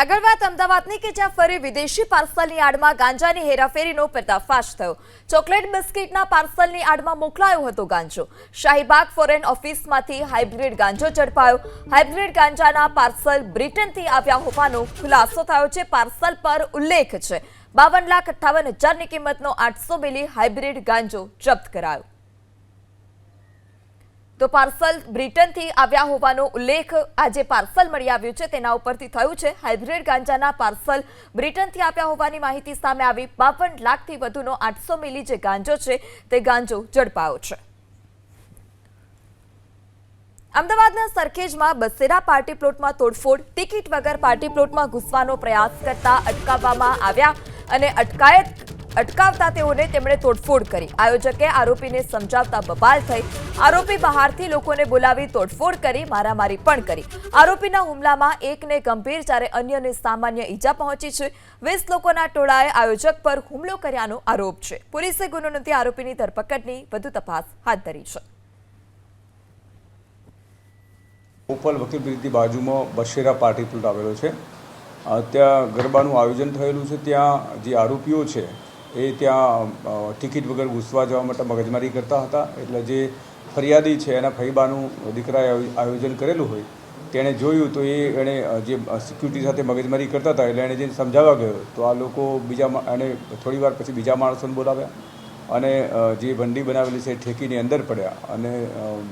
આગળ વાત અમદાવાદની કે જ્યાં ફરી વિદેશી પાર્સલની આડમાં ગાંજાની હેરાફેરીનો પર્દાફાશ થયો. ચોકલેટ બિસ્કિટના પાર્સલની આડમાં મોકલાયો હતો ગાંજો. શાહીબાગ ફોરેન ઓફિસમાંથી હાઇબ્રિડ ગાંજો ઝડપાયો. હાઇબ્રિડ ગાંજાના પાર્સલ બ્રિટનથી આવ્યા હોવાનો ખુલાસો થયો છે. પાર્સલ પર ઉલ્લેખ છે. બાવન લાખ અઠ્ઠાવન હજારની કિંમતનો આઠસો મિલી હાઇબ્રિડ ગાંજો જપ્ત કરાયો. તો પાર્સલ બ્રિટનથી આવ્યા હોવાનો ઉલ્લેખ આજે પાર્સલ મળી આવ્યું છે. તેના ઉપરથી થયું છે, હાઇબ્રિડ ગાંજાના પાર્સલ બ્રિટનથી આવ્યા હોવાની માહિતી સામે આવી. બાવન લાખથી વધુનો આઠસો મિલી જે ગાંજો છે, તે ગાંજો ઝડપાયો છે. અમદાવાદના સરખેજમાં બસેરા પાર્ટી પ્લોટમાં તોડફોડ, ટિકિટ વગર પાર્ટી પ્લોટમાં ઘૂસવાનો પ્રયાસ કરતા અટકાવવામાં આવ્યા અને અટકાયત અટકાવતા તેઓને તેમણે તોડફોડ કરી. આયોજકે આરોપીને સમજાવતા બબાલ થઈ આરોપી બહારથી લોકોને બોલાવી તોડફોડ કરી, મારામારી પણ કરી. આરોપીના હુમલામાં એકને ગંભીર જ્યારે અન્યને સામાન્ય ઈજા પહોંચી છે. વીસ લોકોના ટોળાએ આયોજક પર હુમલો કર્યાનો આરોપ છે. પોલીસે ગુનો નોંધી આરોપીની ધરપકડની વધુ તપાસ હાથ ધરી છે. ઉપલ વકીલ બાજુમાં બશેરા પાર્ટી પ્લોટ આવેલો છે ત્યાં ગરબાનું આયોજન થયેલું છે. ત્યાં જે આરોપીઓ છે એ ત્યાં ટિકિટ વગર ઘૂસવા જવા માટે મગજમારી કરતા હતા. એટલે જે ફરિયાદી છે, એના ફઈબાનું દીકરાએ આયોજન કરેલું હોય, તેણે જોયું તો એ એણે જે સિક્યુરિટી સાથે મગજમારી કરતા હતા, એટલે એણે જઈને સમજાવવા ગયો, તો આ લોકો બીજા એણે થોડી વાર પછી બીજા માણસોને બોલાવ્યા અને જે ભંડી બનાવેલી છે ઠેકીની અંદર પડ્યા અને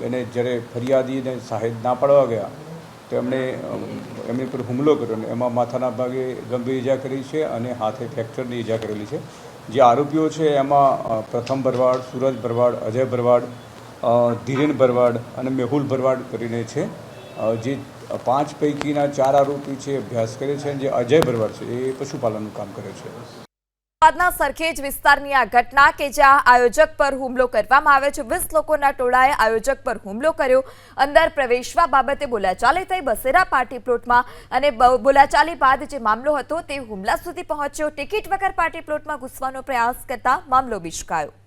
એને જ્યારે ફરિયાદીને સાહેબ ના પાડવા ગયા, તો એમણે એમની પર હુમલો કર્યો અને એમાં માથાના ભાગે ગંભીર ઈજા કરી છે અને હાથે ફ્રેક્ચરની ઈજા કરેલી છે. જે આરોપીઓ છે, એમાં પ્રથમ ભરવાડ, સુરજ ભરવાડ, અજય ભરવાડ ધીરેન ભરવાડ અને મેહુલ ભરવાડ કરીને છે. જે પાંચ પૈકીના ચાર આરોપી છે અભ્યાસ કરે છે અને જે અજય ભરવાડ છે, એ પશુપાલનનું કામ કરે છે. અમદાવાદના સરખેજ વિસ્તારની આ ઘટના કે જ્યાં આયોજક પર હુમલો કરવામાં આવ્યો છે. વીસ લોકોના ટોળાએ આયોજક પર હુમલો કર્યો. અંદર પ્રવેશવા બાબતે બોલાચાલી થઈ બસેરા પાર્ટી પ્લોટમાં અને બોલાચાલી બાદ જે મામલો હતો તે હુમલા સુધી પહોંચ્યો. ટિકિટ વગર પાર્ટી પ્લોટમાં ઘૂસવાનો પ્રયાસ કરતા મામલો બિચકાયો